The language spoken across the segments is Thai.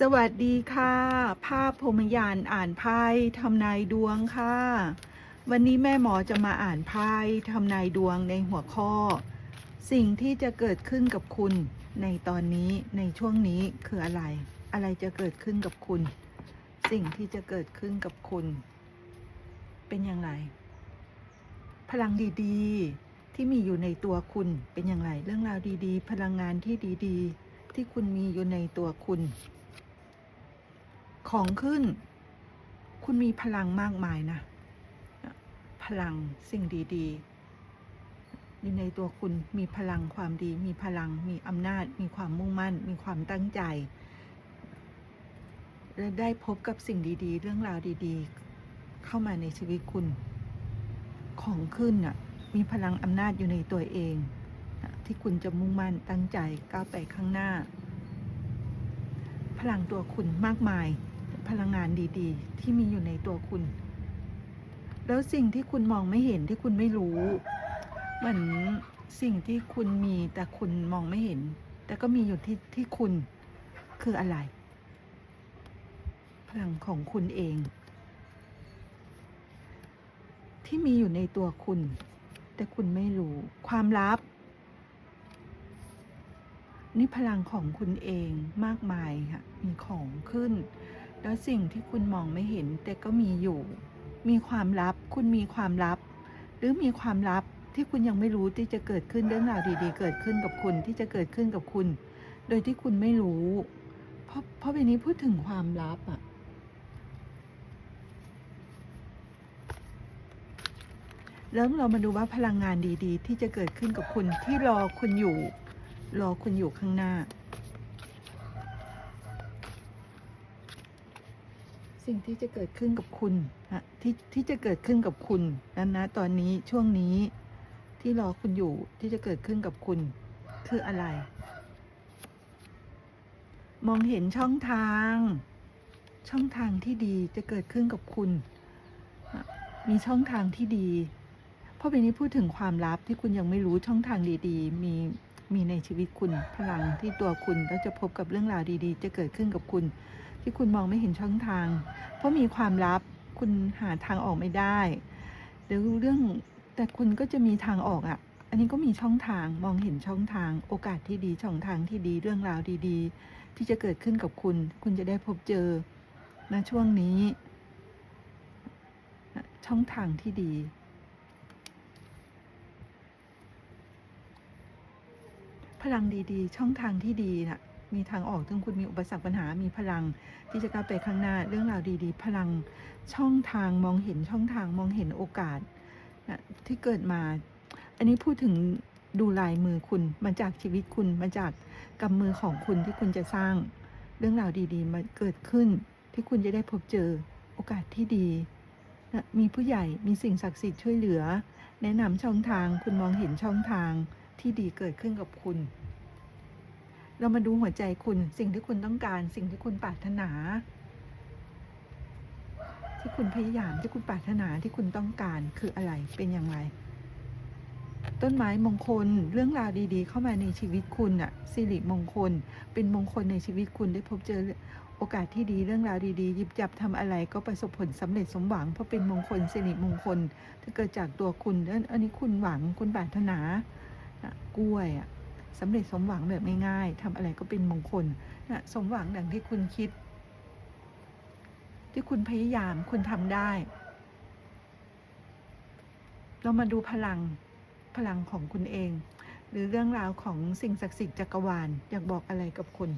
สวัสดีค่ะ ภาพพรหมยานอ่านไพ่ทำนายดวงค่ะ วันนี้แม่หมอจะมาอ่านไพ่ทำนายดวงในหัวข้อ สิ่งที่จะเกิดขึ้นกับคุณ ในตอนนี้ในช่วงนี้คืออะไร อะไรจะเกิดขึ้นกับคุณ สิ่งที่จะเกิดขึ้นกับคุณ เป็นอย่างไร พลังดีๆ ที่มีอยู่ในตัวคุณเป็นอย่างไร เรื่องราวดีๆ พลังงานที่ดีๆ ที่คุณมีอยู่ในตัวคุณ ของขึ้น คุณมีพลังมากมายนะ พลังสิ่งดีๆ อยู่ในตัวคุณมีพลังความดี มีพลัง มีอำนาจ มีความมุ่งมั่น มีความตั้งใจ และได้พบกับสิ่งดี ๆ เรื่องราวดีๆ เข้ามาในชีวิตคุณ ของขึ้นอะ มีพลังอำนาจอยู่ในตัวเอง ที่คุณจะมุ่งมั่นตั้งใจก้าวไปข้างหน้าพลังตัวคุณมากมาย พลังงานดีๆ ที่มีอยู่ในตัวคุณ แล้วสิ่งที่คุณมองไม่เห็นที่คุณไม่รู้เหมือนสิ่งที่คุณมีแต่คุณมองไม่เห็น แต่ก็มีอยู่ที่ที่คุณคืออะไร พลังของคุณเอง ที่มีอยู่ในตัวคุณ แต่คุณไม่รู้ความลับ นี่พลังของคุณเองมากมายค่ะมีของขึ้น แล้วสิ่งที่คุณมองไม่เห็นแต่ก็มีอยู่ มีความลับ คุณมีความลับ หรือมีความลับที่คุณยังไม่รู้ที่จะเกิดขึ้นเรื่องราวดีๆ เกิดขึ้นกับคุณที่จะเกิดขึ้นกับคุณ โดยที่คุณไม่รู้ เพราะเพราะวันนี้พูดถึงความลับอะแล้วเรามาดูว่าพลังงานดีๆ ที่จะเกิดขึ้นกับคุณที่รอคุณอยู่ รอคุณอยู่ข้างหน้า สิ่งที่จะเกิดขึ้นกับคุณอะที่ที่จะเกิดขึ้นกับคุณนั้นนะตอนนี้ช่วงนี้ที่รอคุณอยู่ที่จะเกิดขึ้นกับคุณ คืออะไร มองเห็นช่องทาง ช่องทางที่ดีจะเกิดขึ้นกับคุณ มีช่องทางที่ดีเพราะวันนี้พูดถึงความลับที่คุณยังไม่รู้ช่องทางดีๆ มีมีในชีวิตคุณพลังที่ตัวคุณแล้วจะพบกับเรื่องราวดี ๆ จะเกิดขึ้นกับคุณ ที่คุณมองไม่เห็นช่องทาง เพราะมีความลับคุณหาทางออกไม่ได้หรือเรื่องแต่คุณก็จะมีทางออกอะ่ะ อันนี้ก็มีช่องทางมองเห็นช่องทาง โอกาสที่ดีช่องทางที่ดีเรื่องราวดีๆ ที่จะเกิดขึ้นกับคุณ คุณจะได้พบเจอณช่วงนี้ ช่องทางที่ดีพลังดีๆ ช่องทางที่ดีน่ะ มีทางออกถึงคุณมีอุปสรรคปัญหา มีพลัง ที่จะก้าวไปข้างหน้า เรื่องราวดีๆ พลังช่องทางมองเห็นช่องทางมองเห็นโอกาสนะที่เกิดมา อันนี้พูดถึงดูลายมือคุณมาจากชีวิตคุณมาจากกำมือของคุณที่คุณจะสร้าง เรื่องราวดีๆ มาเกิดขึ้น ที่คุณจะได้พบเจอโอกาสที่ดีนะมีผู้ใหญ่มีสิ่งศักดิ์สิทธิ์ช่วยเหลือ แนะนำช่องทางคุณมองเห็นช่องทางที่ดีเกิดขึ้นกับคุณ เรามาดูหัวใจคุณสิ่งที่คุณต้องการ สิ่งที่คุณปรารถนา ที่คุณพยายามที่คุณปรารถนาที่คุณต้องการคืออะไรเป็นอย่างไร ต้นไม้มงคลเรื่องราวดี ๆ เข้ามาในชีวิตคุณอะสิริมงคล เป็นมงคลในชีวิตคุณได้พบเจอโอกาสที่ดีเรื่องราวดีๆหยิบจับทำอะไรก็ประสบผลสำเร็จสมหวังเพราะเป็นมงคลสิริมงคลถ้าเกิดจากตัวคุณอันนี้คุณหวังคุณปรารถนากล้วยอะ สำเร็จสมหวังแบบง่ายๆทำอะไรก็เป็นมงคลนะสมหวังดังที่คุณคิด ที่คุณพยายามคุณทำได้ เรามาดูพลังพลังของคุณเอง หรือเรื่องราวของสิ่งศักดิ์สิทธิ์จักรวาลอยากบอกอะไรกับคุณ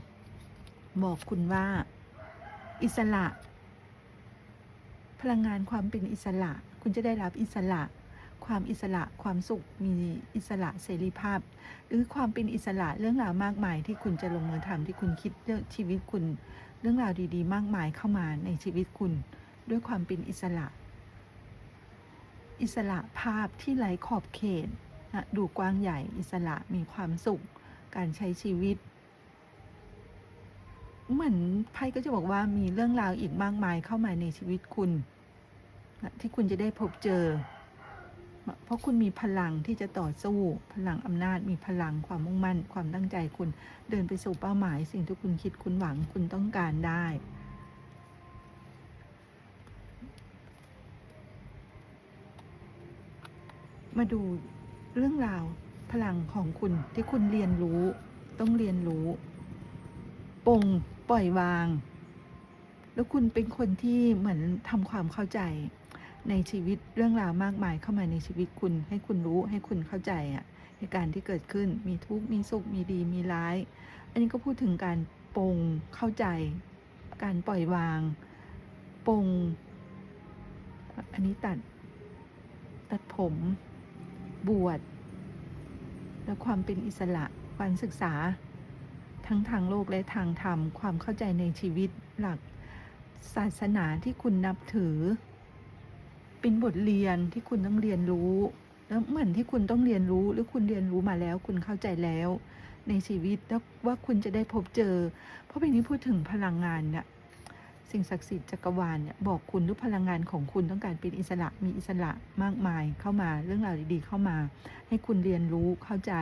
บอกคุณว่า อิสระ พลังงานความเป็นอิสระ คุณจะได้รับอิสระ ความอิสระ ความสุข มีอิสระเสรีภาพ หรือความเป็นอิสระเรื่องราวมากมายที่คุณจะลงมือทำที่คุณคิดเรื่องชีวิตคุณ เรื่องราวดีๆ มากมายเข้ามาในชีวิตคุณ ด้วยความเป็นอิสระ อิสระภาพที่ไร้ขอบเขตนะดูกว้างใหญ่อิสระมีความสุข การใช้ชีวิตเหมือนไพ่ก็จะบอกว่ามีเรื่องราวอีกมากมายเข้ามาในชีวิตคุณ ที่คุณจะได้พบเจอ เพราะคุณมีพลังที่จะต่อสู้ พลังอำนาจ มีพลังความมุ่งมั่น ความตั้งใจคุณเดินไปสู่เป้าหมาย สิ่งที่คุณคิดคุณหวังคุณต้องการได้ มาดูเรื่องราวพลังของคุณที่คุณเรียนรู้ ต้องเรียนรู้ปลงปล่อยวาง แล้วคุณเป็นคนที่เหมือนทำความเข้าใจ ในชีวิตเรื่องราวมากมายเข้ามาในชีวิตคุณ ให้คุณรู้ให้คุณเข้าใจอะเหตุการที่เกิดขึ้นมีทุกข์มีสุขมีดีมีร้าย อันนี้ก็พูดถึงการปลงเข้าใจ การปล่อยวางปลงอันนี้ตัดตัดผมบวชและความเป็นอิสระการศึกษา ทั้งทางโลกและทางธรรม ความเข้าใจในชีวิตหลักศาสนาที่คุณนับถือ เป็นบทเรียนที่คุณต้องเรียนรู้ แล้วเหมือนที่คุณต้องเรียนรู้หรือคุณเรียนรู้มาแล้ว คุณเข้าใจแล้ว ในชีวิตแล้วว่าคุณจะได้พบเจอ เพราะเพลงนี้พูดถึงพลังงานเนี่ยสิ่งศักดิ์สิทธิ์จักรวาลเนี่ยบอกคุณหรือพลังงานของคุณต้องการเป็นอิสระมีอิสระมากมายเข้ามาเรื่องราวดีๆ เข้ามา ให้คุณเรียนรู้เข้าใจ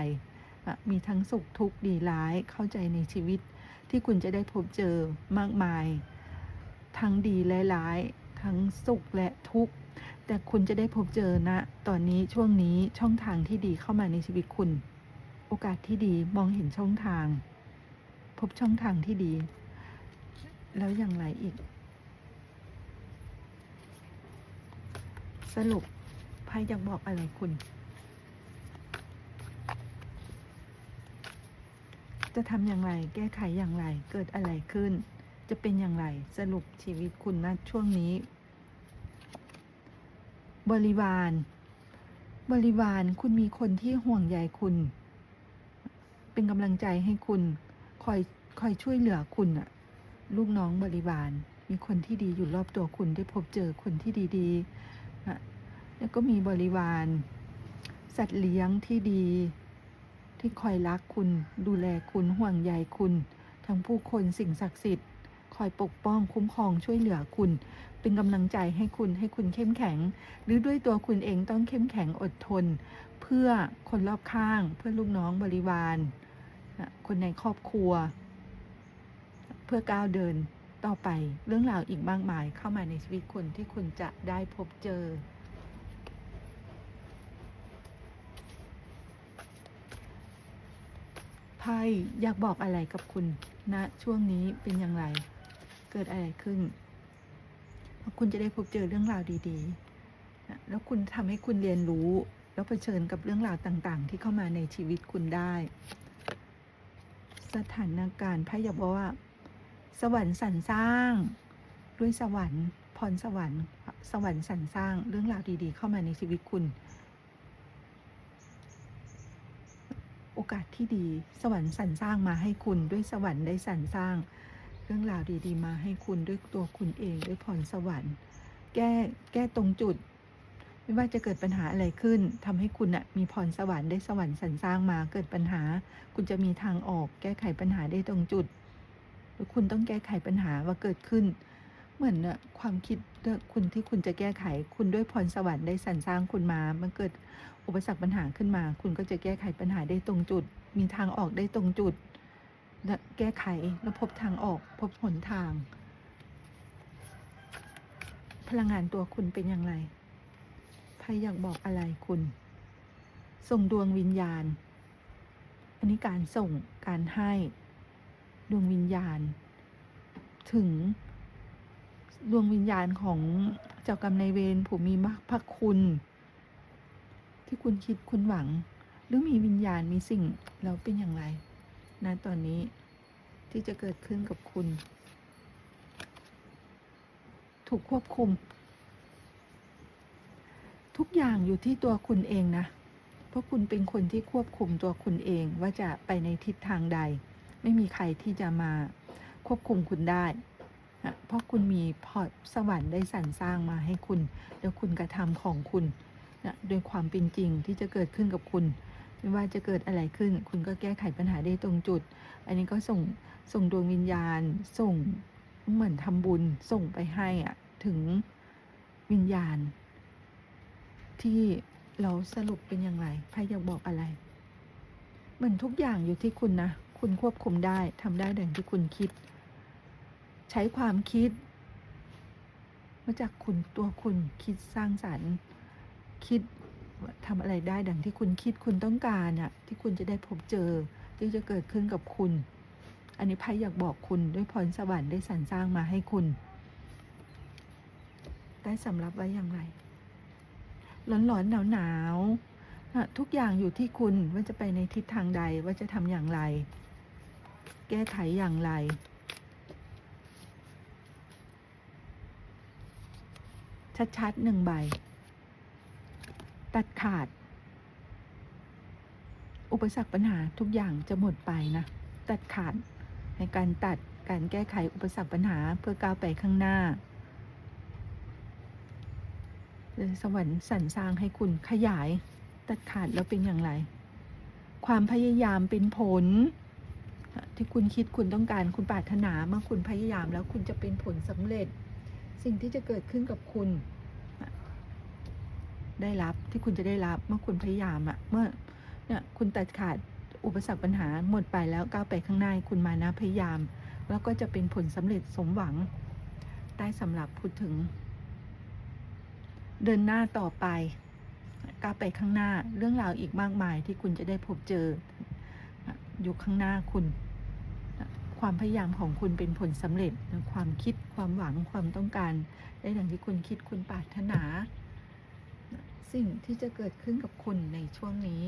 มีทั้งสุขทุกข์ดีร้ายเข้าใจในชีวิต ที่คุณจะได้พบเจอมากมาย ทั้งดีและร้าย ทั้งสุขและทุกข์ แต่คุณจะได้พบเจอนะ ตอนนี้ช่วงนี้ช่องทางที่ดีเข้ามาในชีวิตคุณ โอกาสที่ดีมองเห็นช่องทาง พบช่องทางที่ดี แล้วอย่างไรอีก สรุปไพ่อยากบอกอะไรคุณ จะทำอย่างไรแก้ไขอย่างไรเกิดอะไรขึ้น จะเป็นอย่างไรสรุปชีวิตคุณนะช่วงนี้ บริวาร บริวารคุณมีคนที่ห่วงใยคุณ เป็นกำลังใจให้คุณ คอยคอยช่วยเหลือคุณอะลูกน้องบริวาร มีคนที่ดีอยู่รอบตัวคุณได้พบเจอคนที่ดีๆอะแล้วก็มีบริวาร สัตว์เลี้ยงที่ดี ที่คอยรักคุณ ดูแลคุณห่วงใยคุณ ทั้งผู้คนสิ่งศักดิ์สิทธิ์ คอยปกป้องคุ้มครองช่วยเหลือคุณ เป็นกำลังใจให้คุณให้คุณเข้มแข็ง หรือด้วยตัวคุณเองต้องเข้มแข็งอดทน เพื่อคนรอบข้าง เพื่อลูกน้องบริวารคนในครอบครัว เพื่อก้าวเดินต่อไปเรื่องราวอีกมากมายเข้ามาในชีวิตคุณที่คุณจะได้พบเจอ ไพ่อยากบอกอะไรกับคุณณนะช่วงนี้เป็นอย่างไร เกิดอะไรขึ้น คุณจะได้พบเจอเรื่องราวดีๆ แล้วคุณทำให้คุณเรียนรู้ แล้วเผชิญกับเรื่องราวต่างๆ ที่เข้ามาในชีวิตคุณได้ สถานการณ์พ่อยาบอกว่า สวรรค์สรรสร้าง ด้วยสวรรค์พรสวรรค์สวรรค์สรรสร้างเรื่องราวดีๆ เข้ามาในชีวิตคุณ โอกาสที่ดี สวรรค์สรรสร้างมาให้คุณด้วยสวรรค์ได้สรรสร้าง รื่องราวดีๆ มาให้คุณด้วยตัวคุณเองด้วยพรสวรรค์ แก้แก้ตรงจุด ไม่ว่าจะเกิดปัญหาอะไรขึ้นทำให้คุณอะมีพรสวรรค์ได้สวรรค์สรรสร้างมาเกิดปัญหา คุณจะมีทางออก แก้ไขปัญหาได้ตรงจุดหรือคุณต้องแก้ไขปัญหาว่าเกิดขึ้น เหมือนน่ะความคิดคุณที่คุณจะแก้ไข คุณด้วยพรสวรรค์ได้สรรสร้างคุณมามันเกิดอุปสรรคปัญหาขึ้นมา คุณก็จะแก้ไขปัญหาได้ตรงจุด มีทางออกได้ตรงจุด และแก้ไขแล้วพบทางออกพบหนทาง พลังงานตัวคุณเป็นอย่างไรไพ่อยากบอกอะไรคุณ ส่งดวงวิญญาณ อันนี้การส่งการให้ดวงวิญญาณ ถึงดวงวิญญาณของเจ้ากรรมนายเวรผู้มีพระคุณ ที่คุณคิดคุณหวัง หรือมีวิญญาณมีสิ่งแล้วเป็นอย่างไร นะตอนนี้ที่จะเกิดขึ้นกับคุณ ถูกควบคุม ทุกอย่างอยู่ที่ตัวคุณเองนะ เพราะคุณเป็นคนที่ควบคุมตัวคุณเองว่าจะไปในทิศทางใด ไม่มีใครที่จะมาควบคุมคุณได้เพราะคุณมีพอสวรรค์ได้สรรสร้างมาให้คุณ แล้วคุณกระทำของคุณนะโดยความเป็นจริงที่จะเกิดขึ้นกับคุณ ไม่ว่าจะเกิดอะไรขึ้น คุณก็แก้ไขปัญหาได้ตรงจุด อันนี้ก็ส่งส่งดวงวิญญาณ ส่งเหมือนทำบุญส่งไปให้อะถึงวิญญาณ ที่เราสรุปเป็นอย่างไรไพ่อยากบอกอะไร เหมือนทุกอย่างอยู่ที่คุณนะ คุณควบคุมได้ทำได้ดังที่คุณคิด ใช้ความคิดมาจากคุณตัวคุณคิดสร้างสรรค์ คิด ทำอะไรได้ดังที่คุณคิดคุณต้องการอะที่คุณจะได้พบเจอ ที่จะเกิดขึ้นกับคุณ อันนี้ไพ่อยากบอกคุณด้วยพรสวรรค์ได้สรรสร้างมาให้คุณ ได้สำรับไว้อย่างไรร้อนๆหนาวๆน่ะทุกอย่างอยู่ที่คุณว่าจะไปในทิศทางใดว่าจะทำอย่างไร แก้ไขอย่างไร ชัดๆหนึ่งใบ ตัดขาด อุปสรรคปัญหาทุกอย่างจะหมดไปนะ ตัดขาดในการตัดการแก้ไขอุปสรรคปัญหาเพื่อก้าวไปข้างหน้าสวรรค์สรรสร้างให้คุณขยาย ตัดขาดแล้วเป็นอย่างไร ความพยายามเป็นผล ที่คุณคิดคุณต้องการคุณปรารถนาเมื่อคุณพยายามแล้วคุณจะเป็นผลสำเร็จ สิ่งที่จะเกิดขึ้นกับคุณ ได้รับที่คุณจะได้รับเมื่อคุณพยายามอะเมื่อเนี่ยคุณตัดขาดอุปสรรคปัญหาหมดไปแล้วก้าวไปข้างหน้าคุณมานะพยายาม แล้วก็จะเป็นผลสำเร็จสมหวัง ได้สำหรับพูดถึง เดินหน้าต่อไปก้าวไปข้างหน้าเรื่องราวอีกมากมายที่คุณจะได้พบเจอ อยู่ข้างหน้าคุณ ความพยายามของคุณเป็นผลสำเร็จ ความคิดความหวังความต้องการ ได้ดังที่คุณคิดคุณปรารถนา สิ่งที่จะเกิดขึ้นกับคุณในช่วงนี้